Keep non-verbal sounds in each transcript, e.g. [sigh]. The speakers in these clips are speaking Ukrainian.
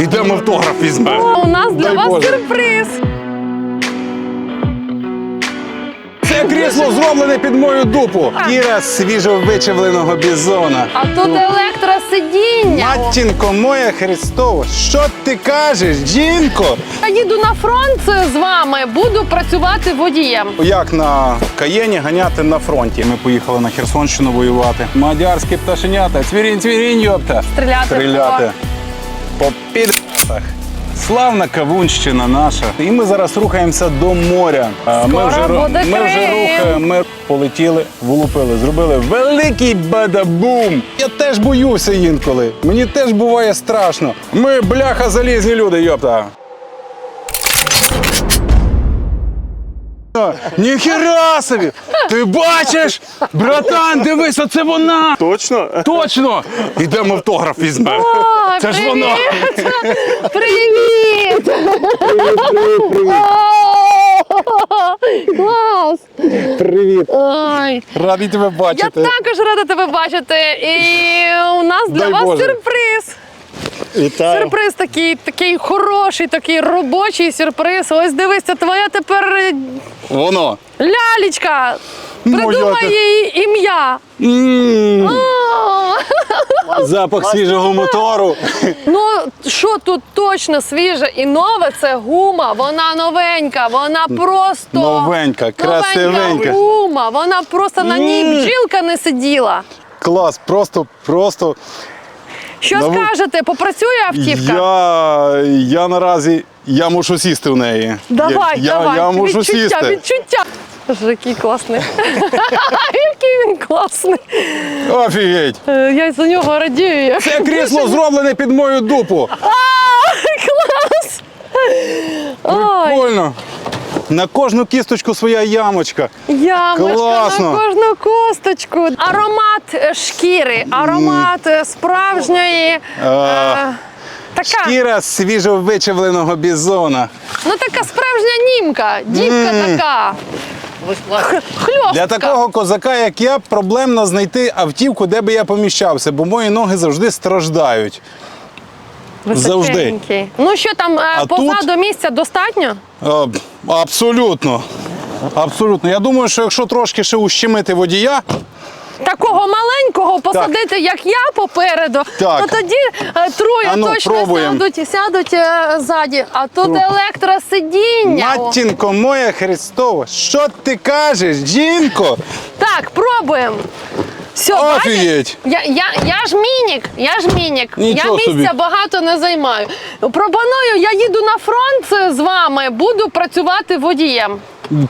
Ідемо автограф візьмемо. У нас для Дай вас Боже. сюрприз. Це крісло зроблене під мою дупу. Кіра свіжо вичавленого бізона. А тут електросидіння. Матінко моя Христова, що ти кажеш, жінко? Я їду на фронт з вами, буду працювати водієм. Як на Каєні ганяти на фронті? Ми поїхали на Херсонщину воювати. Мадярські пташенята, цвірінь, цвірінь, йопта. Стріляти Стріляти. Підах. Славна Кавунщина наша. І ми зараз рухаємося до моря. Скоро ми вже, буде ми вже рухаємо, ми полетіли, влупили, зробили великий бадабум. Я теж боюся інколи. Мені теж буває страшно. Ми бляха залізні люди, йопта. О, Ніхера собі! Ти бачиш? Братан, дивись, оце вона! Точно? Точно! Ідемо автограф візьмемо. О, Це ж привіт! воно. Привіт! О, Клас! Привіт! Ой. Радий тебе Я бачити. також рада тебе бачити. І у нас для Дай вас Боже. сюрприз. Вітаю. Сюрприз такий, такий хороший, такий робочий сюрприз. Ось дивись, це твоя тепер е, Воно. лялечка. Моя Придумай ти- їй ім'я. М, О, Запах свіжого мотору. Ну, що тут точно свіже і нове, це гума. Вона новенька, вона просто Новенька, красивенька. гума. Вона просто на ній М. бджілка не сиділа. Клас, просто, просто. Що Нову- скажете, попрацює автівка? Я, я наразі я мушу сісти в неї. Давай, я, давай. Я, я мушу відчуття, сісти. відчуття. Боже, який класний. [laughs] який він класний. Офігеть! Е, Я за нього радію. Це крісло зроблене під мою дупу. А, [laughs] Клас! Прикольно. На кожну кісточку своя ямочка. ямочка Класно. на кожну косточку. Аромат е, шкіри, аромат е, справжньої. е, така, Шкіра свіжо вичавленого бізона. ну така справжня німка, дівка така. Х- Хльостка. Для такого козака, як я, проблемно знайти автівку, де би я поміщався, бо мої ноги завжди страждають. завжди. Ну що там е, А позаду тут? місця достатньо? А, абсолютно. Абсолютно. Я думаю, що якщо трошки ще ущемити водія, Такого маленького посадити, як я попереду, Так. то тоді е, троє Ану, точно пробуємо. сядуть, сядуть е, ззаді. А тут електросидіння. Матінко моя Христова, що ти кажеш, жінко? Так, пробуємо. Все, Офігеть! Я, я, я ж мінік, я ж мінік. Нічого я собі. місця багато не займаю. Пропоную, я їду на фронт з вами, буду працювати водієм.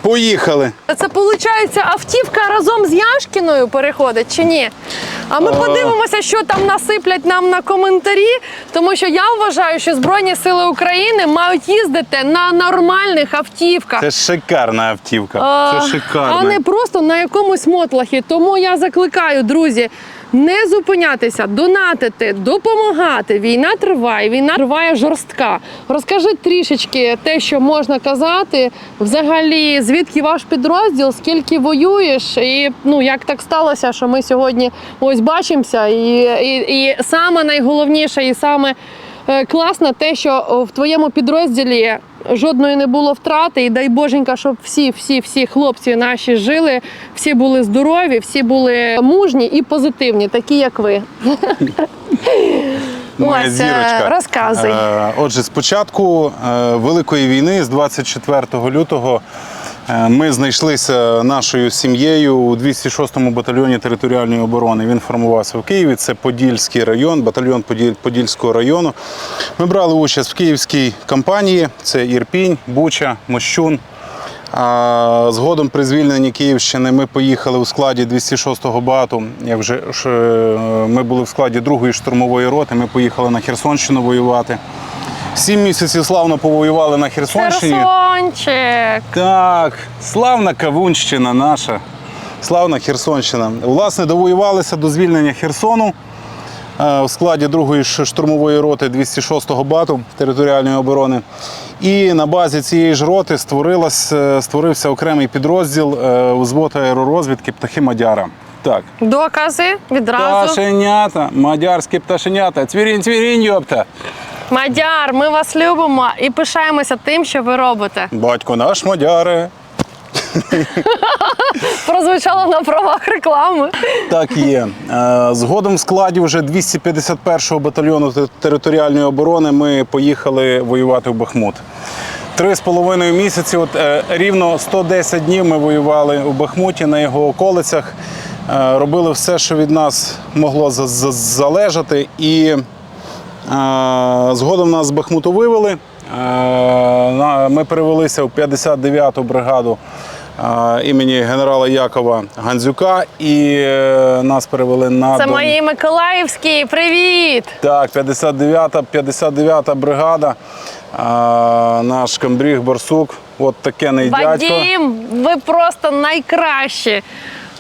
Поїхали. Це виходить, автівка разом з Яшкіною переходить чи ні? А ми подивимося, що там насиплять нам на коментарі, тому що я вважаю, що Збройні Сили України мають їздити на нормальних автівках. Це шикарна автівка. А, Це шикарна. А не просто на якомусь мотлахі. Тому я закликаю, друзі, не зупинятися, донатити, допомагати. Війна триває, війна триває жорстка. Розкажи трішечки те, що можна казати. Взагалі, звідки ваш підрозділ, скільки воюєш, і ну як так сталося, що ми сьогодні ось бачимося, і, і, і саме найголовніше, і саме. Е, Класно те, що в твоєму підрозділі жодної не було втрати, і дай Боженька, щоб всі, всі, всі хлопці наші жили, всі були здорові, всі були мужні і позитивні, такі як ви. Моя Ось, е, зірочка. розказуй. Е, Отже, з початку е, Великої війни, з 24 лютого, ми знайшлися нашою сім'єю у 206-му батальйоні територіальної оборони. Він формувався в Києві. Це Подільський район, батальйон Подільського району. Ми брали участь в київській кампанії. Це Ірпінь, Буча, Мощун. А згодом при звільненні Київщини ми поїхали у складі 206-го бату. Як вже е, ми були в складі другої штурмової роти. Ми поїхали на Херсонщину воювати. Сім місяців славно повоювали на Херсонщині. Херсончик. Так, славна Кавунщина наша. Славна Херсонщина. Власне, довоювалися до звільнення Херсону е, у складі другої штурмової роти 206-го бату територіальної оборони. І на базі цієї ж роти створилась, е, створився окремий підрозділ е, взвод аеророзвідки птахи Мадяра. Так. Докази відразу. Пташенята, мадярські пташенята. Цвірінь, цвірінь, йопта. Мадяр, ми вас любимо і пишаємося тим, що ви робите. Батько наш мадяре. [laughs] Прозвучало на правах реклами. Так є. Е, Згодом в складі вже 251-го батальйону територіальної оборони ми поїхали воювати в Бахмут. Три з половиною місяці, от е, рівно 110 днів ми воювали у Бахмуті на його околицях. Е, Робили все, що від нас могло за- за- залежати. І згодом нас з Бахмуту вивели. Ми перевелися в 59-ту бригаду імені генерала Якова Гандзюка, і е, нас перевели на Це Дон- мої Миколаївські. Привіт! так, 59-та, 59-та бригада. Наш комбріг Барсук, от таке не. Вадім, ви просто найкращі.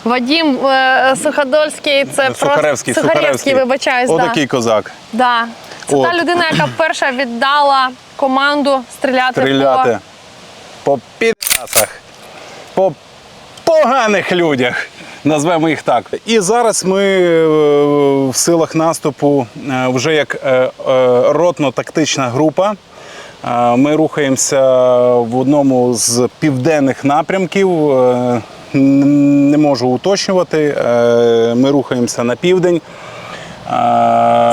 Вадім е, Суходольський, це Сухаревський, просто Сухаревський. вибачаюсь. Да. Отакий козак. Да. Це От. та людина, яка перша віддала команду стріляти, Стріляти по підрасах, по поганих людях. Назвемо їх так. І зараз ми е, в силах наступу е, вже як е, ротно-тактична група. Ми рухаємося в одному з південних напрямків. Не можу уточнювати. Ми рухаємося на південь.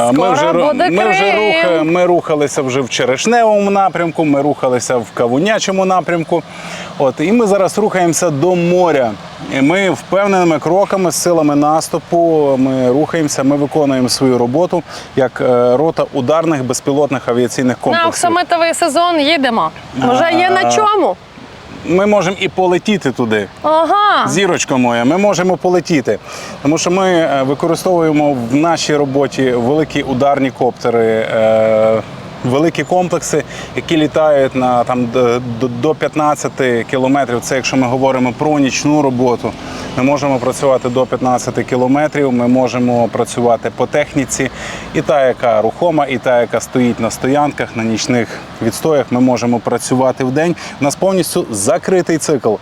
Е, Скоро Ми вже, буде ми, вже Крим. руха- ми рухалися вже в Черешневому напрямку, ми рухалися в Кавунячому напрямку. От, і ми зараз рухаємося до моря. І ми впевненими кроками з силами наступу ми рухаємося, ми виконуємо свою роботу як е, рота ударних безпілотних авіаційних На комплексів. оксамитовий сезон їдемо. Вже є на чому. Ми можемо і полетіти туди. Ага. Зірочко моя, ми можемо полетіти, тому що ми е, використовуємо в нашій роботі великі ударні коптери, е, великі комплекси, які літають на там до- до 15 кілометрів. Це якщо ми говоримо про нічну роботу. Ми можемо працювати до 15 кілометрів. Ми можемо працювати по техніці, і та, яка рухома, і та, яка стоїть на стоянках, на нічних відстоях. Ми можемо працювати в день. У нас повністю закритий цикл.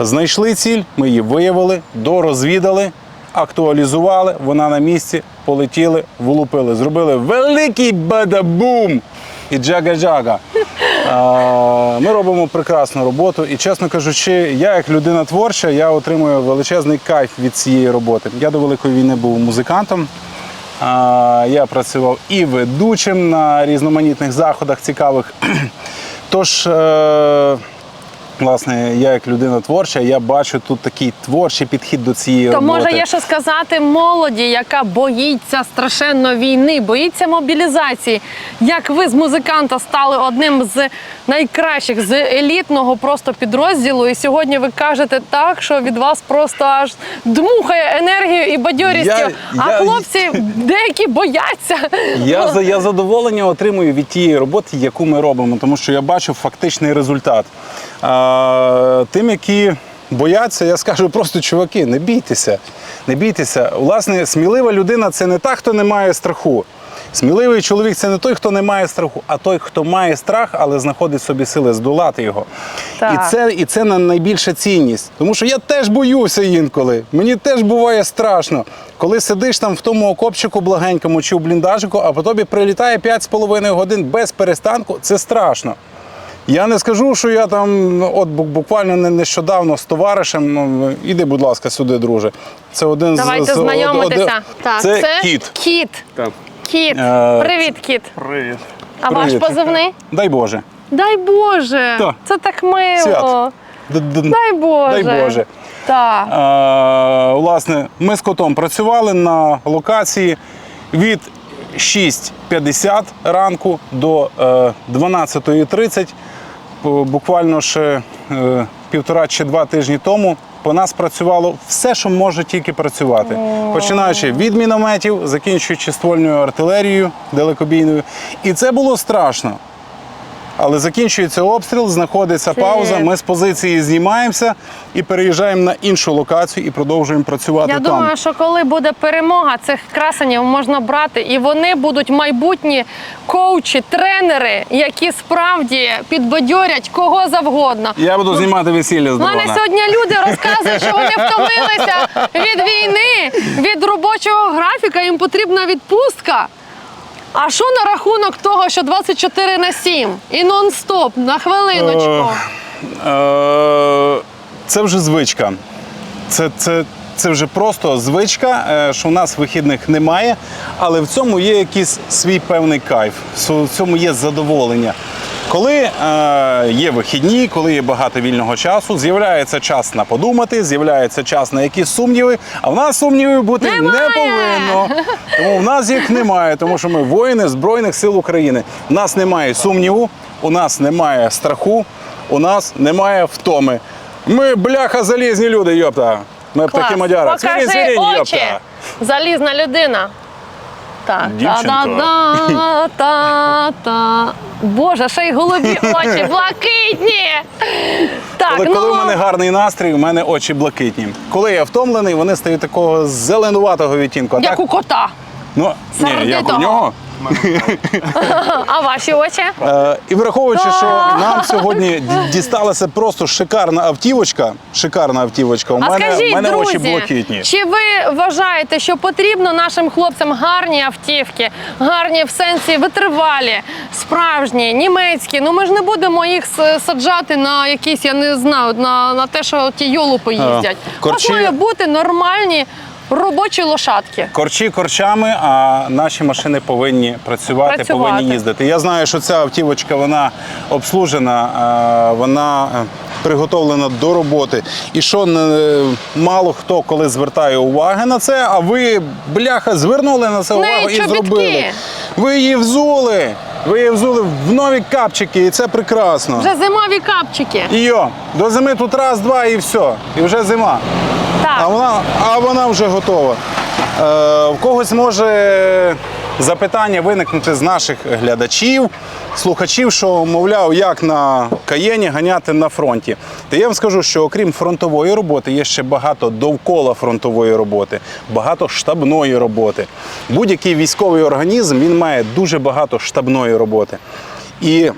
Знайшли ціль, ми її виявили, дорозвідали, актуалізували. Вона на місці, полетіли, влупили. Зробили великий бадабум і джага-джага. Ми робимо прекрасну роботу. І, чесно кажучи, я як людина творча, я отримую величезний кайф від цієї роботи. Я до Великої війни був музикантом. Я працював і ведучим на різноманітних заходах цікавих. [clears throat] Тож, е, власне, я як людина творча, я бачу тут такий творчий підхід до цієї То роботи. може є що сказати молоді, яка боїться страшенно війни, боїться мобілізації. Як ви з музиканта стали одним з найкращих з елітного просто підрозділу, і сьогодні ви кажете так, що від вас просто аж дмухає енергією і бадьорістю. Я- а я- хлопці деякі бояться. Я, за- я задоволення отримую від тієї роботи, яку ми робимо, тому що я бачу фактичний результат. А, тим, які бояться, я скажу просто, чуваки, не бійтеся. Не бійтеся. Власне, смілива людина це не та, хто не має страху. Сміливий чоловік це не той, хто не має страху, а той, хто має страх, але знаходить собі сили здолати його. Так. І це, і це на- найбільша цінність. Тому що я теж боюся інколи. Мені теж буває страшно. Коли сидиш там в тому окопчику благенькому чи в бліндажику, а по тобі прилітає 5,5 годин без перестанку, це страшно. Я не скажу, що я там от бу- буквально не- нещодавно з товаришем. Ну, іди, будь ласка, сюди, друже. Це один з Давайте з- знайомитися. один- Так, це, кіт. Кіт. Так. Кіт. Е, Привіт, кіт. Привіт. А ваш позивний? Дай Боже. Дай Боже. Так. Це так мило. Свят. Дай Боже. Дай Боже. Так. Е, власне, ми з котом працювали на локації від 6.50 ранку до е, 12.30. П- Буквально ще е, півтора чи два тижні тому по нас працювало все, що може тільки працювати. Починаючи від мінометів, закінчуючи ствольною артилерією далекобійною. І це було страшно. Але закінчується обстріл, знаходиться Це- пауза. Ми з позиції знімаємося і переїжджаємо на іншу локацію і продовжуємо працювати Я там. думаю, що коли буде перемога, цих красенів можна брати, і вони будуть майбутні коучі, тренери, які справді підбадьорять кого завгодно. Я буду знімати весілля з мене сьогодні люди розказують, що вони втомилися від війни, від робочого графіка, їм потрібна відпустка. А що на рахунок того, що 24 на 7 і нон-стоп на хвилиночку? Е, Це вже звичка. Це, це, це вже просто звичка, е, що у нас вихідних немає, але в цьому є якийсь свій певний кайф, в цьому є задоволення. Коли е, є вихідні, коли є багато вільного часу, з'являється час на подумати, з'являється час на якісь сумніви, а в нас сумнівів бути Немає! не повинно. Тому в нас їх немає, тому що ми воїни Збройних сил України. У нас немає сумніву, у нас немає страху, у нас немає втоми. Ми бляха залізні люди, йопта. Ми Клас. птахи мадяра. Покажи очі. Залізна людина. Так, Дівчинко. та-да-да, та-та. Боже, ще й голубі [laughs] очі, блакитні. Так, Коли, ну, коли в мене гарний настрій, у мене очі блакитні. Коли я втомлений, вони стають такого зеленуватого відтінку. А як так, у кота. ну, ні, як у сердитого. нього. А ваші очі? Е, і враховуючи, що нам сьогодні дісталася просто шикарна автівочка. Шикарна автівочка. У А мене, скажіть, у мене друзі, очі блакитні. чи ви вважаєте, що потрібно нашим хлопцям гарні автівки, гарні в сенсі витривалі, справжні, німецькі? Ну ми ж не будемо їх с- саджати на якісь, я не знаю, на, на те, що ті йолупи їздять. У вас корчі- має бути нормальні робочі лошадки. Корчі корчами, а наші машини повинні працювати, Працювати. повинні їздити. Я знаю, що ця автівочка вона обслужена, е, вона е, приготовлена до роботи. І що не- мало хто коли звертає уваги на це, а ви, бляха, звернули на це увагу і чобітки. зробили. Ви її взули. Ви її взули в нові капчики, і це прекрасно. Вже зимові капчики. І йо, до зими тут раз, два і все. І вже зима. А вона, а вона вже готова. Е, в когось може запитання виникнути з наших глядачів, слухачів, що, мовляв, як на Каєні ганяти на фронті. Та я вам скажу, що окрім фронтової роботи, є ще багато довкола фронтової роботи, багато штабної роботи. Будь-який військовий організм він має дуже багато штабної роботи. І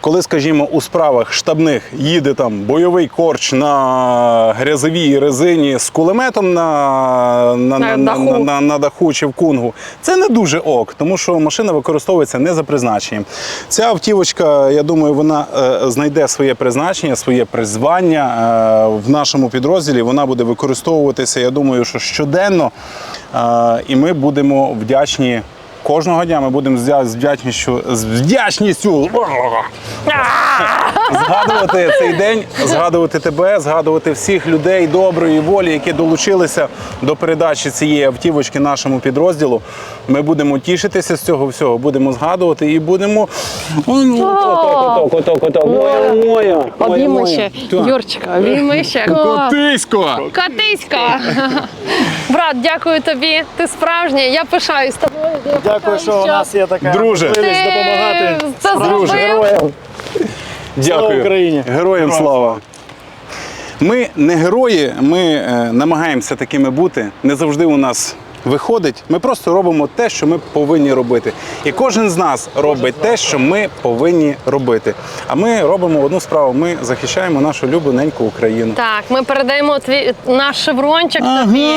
Коли, скажімо, у справах штабних їде там бойовий корч на грязовій резині з кулеметом на, на, На на, на, даху. на, на даху чи в кунгу, це не дуже ок, тому що машина використовується не за призначенням. Ця автівочка, я думаю, вона е, знайде своє призначення, своє призвання е, в нашому підрозділі. Вона буде використовуватися, я думаю, що щоденно. Е, і ми будемо вдячні. Кожного дня ми будемо з вдячністю, з вдячністю [laughs] згадувати цей день, згадувати тебе, згадувати всіх людей доброї волі, які долучилися до передачі цієї автівочки нашому підрозділу. Ми будемо тішитися з цього всього, будемо згадувати і будемо. Ну. Моя, моя. Обійми ще. Юрчика, обійми ще. О, Котисько! [laughs] Брат, дякую тобі. Ти справжній. Я пишаюсь тобою. Я Дякую, що у нас є така Друже. можливість допомагати. Це Друже. зробив. Героям. Дякую. Україні! Героям Героям слава! Ми не герої, ми е, намагаємося такими бути. Не завжди у нас виходить. Ми просто робимо те, що ми повинні робити. І кожен з нас робить те, що ми повинні робити. А ми робимо одну справу: ми захищаємо нашу любоненьку Україну. Так, ми передаємо твій наш шеврончик тобі.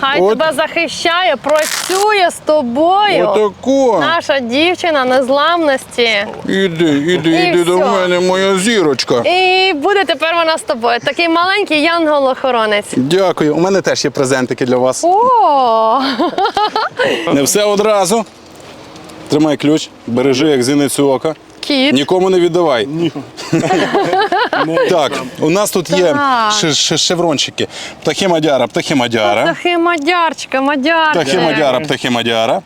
Хай от, тебе захищає, працює з тобою. отако. Наша дівчина незламності. Іди, іди, І іди до мене, моя зірочка. І буде тепер вона з тобою. Такий маленький янгол-охоронець. Дякую. У мене теж є презентики для вас. О, Не все одразу. Тримай ключ, бережи як зіницю ока. кіт. Нікому не віддавай. Так, у нас тут є Так. шеврончики. Птахи мадяра, птахи мадяра. Птахи мадярчика, мадярчик. Птахи мадяра, птахи мадяра.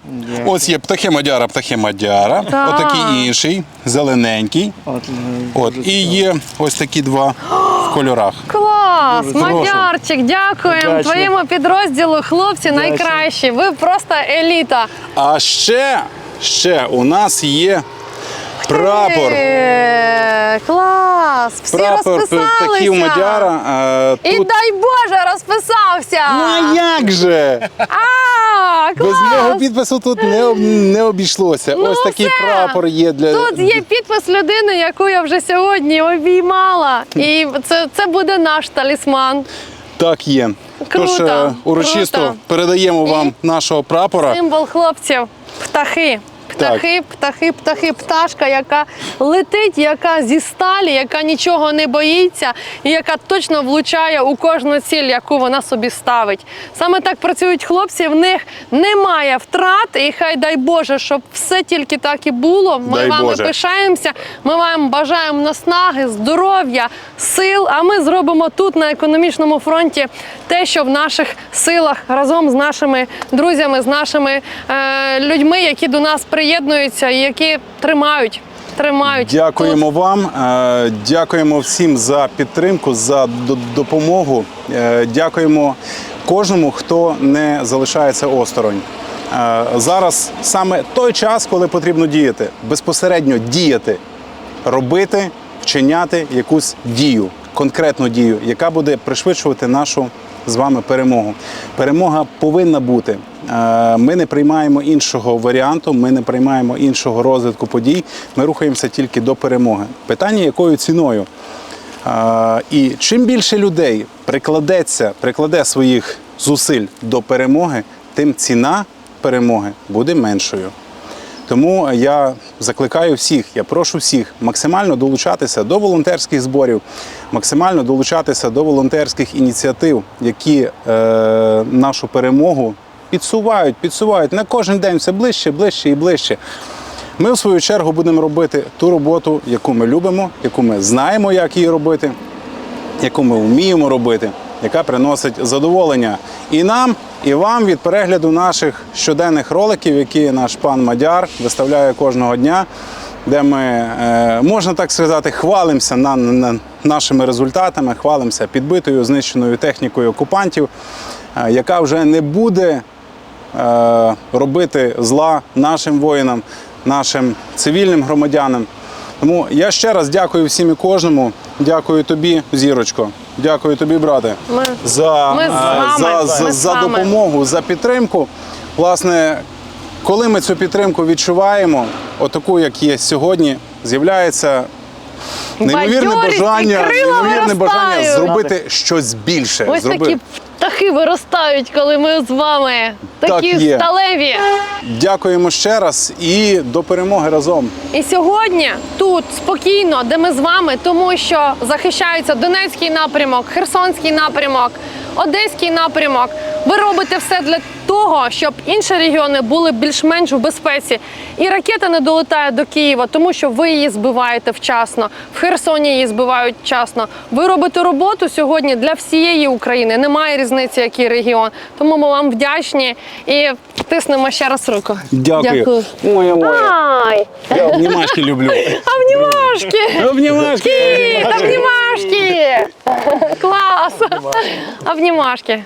Ось є птахи мадяра, птахи мадяра. Так. Отакий інший, зелененький. От, От. І є ось такі два в кольорах. Клас, мадярчик, дякуємо твоєму підрозділу. Хлопці найкращі. Ви просто еліта. А ще, ще у нас є прапор. Е, Клас! Всі Прапор розписалися. птахів мадяра. е, І Тут... дай Боже, розписався! Ну а як же? А, Без мого підпису тут не, об- не обійшлося. Ну Ось такий все. прапор є для. Тут є підпис людини, яку я вже сьогодні обіймала. І це, це буде наш талісман. Так є. Круто, Тож е, урочисто круто. передаємо вам нашого прапора. Символ хлопців. птахи. Птахи, птахи, птахи, пташка, яка летить, яка зі сталі, яка нічого не боїться, і яка точно влучає у кожну ціль, яку вона собі ставить. Саме так працюють хлопці. В них немає втрат, і хай дай Боже, щоб все тільки так і було. Ми Дай вами Боже. пишаємося. Ми вам бажаємо наснаги, здоров'я, сил. А ми зробимо тут на економічному фронті те, що в наших силах разом з нашими друзями, з нашими е, людьми, які до нас приєднуються і які тримають. Тримають Дякуємо вам, е, дякуємо всім за підтримку, за допомогу. Е, Дякуємо кожному, хто не залишається осторонь. Е, Зараз саме той час, коли потрібно діяти, безпосередньо діяти, робити, вчиняти якусь дію, конкретну дію, яка буде пришвидшувати нашу з вами перемогу. Перемога повинна бути. Е, Ми не приймаємо іншого варіанту, ми не приймаємо іншого розвитку подій. Ми рухаємося тільки до перемоги. Питання, якою ціною? Е, І чим більше людей прикладеться, прикладе своїх зусиль до перемоги, тим ціна перемоги буде меншою. Тому я закликаю всіх, я прошу всіх максимально долучатися до волонтерських зборів, максимально долучатися до волонтерських ініціатив, які е, нашу перемогу підсувають, підсувають на кожен день все ближче, ближче і ближче. Ми, в свою чергу, будемо робити ту роботу, яку ми любимо, яку ми знаємо, як її робити, яку ми вміємо робити, яка приносить задоволення і нам, і вам від перегляду наших щоденних роликів, які наш пан Мадяр виставляє кожного дня, де ми, е, можна так сказати, хвалимося на, на нашими результатами, хвалимося підбитою, знищеною технікою окупантів, е, яка вже не буде е, робити зла нашим воїнам, нашим цивільним громадянам. Тому я ще раз дякую всім і кожному. Дякую тобі, зірочко. Дякую тобі, брате, Ми- за, ми за, за, з за допомогу, за підтримку. Власне, коли ми цю підтримку відчуваємо, отаку, як є сьогодні, з'являється неймовірне Бадьорість і бажання, крила неймовірне бажання виростають. зробити щось більше. Ось такі птахи виростають, коли ми з вами. Такі Так є. сталеві. Дякуємо ще раз і до перемоги разом. І сьогодні тут спокійно, де ми з вами, тому що захищається Донецький напрямок, Херсонський напрямок, Одеський напрямок. Ви робите все для того, щоб інші регіони були більш-менш в безпеці. І ракета не долетає до Києва, тому що ви її збиваєте вчасно. В Херсоні її збивають вчасно. Ви робите роботу сьогодні для всієї України. Немає різниці, який регіон. Тому ми вам вдячні і тиснемо ще раз руку. Дякую. Моя моя. Ай! Я обнімашки люблю. [laughs] Обнімашки! Обнімашки. Кіт, обнімашки! Клас! Обнімашки.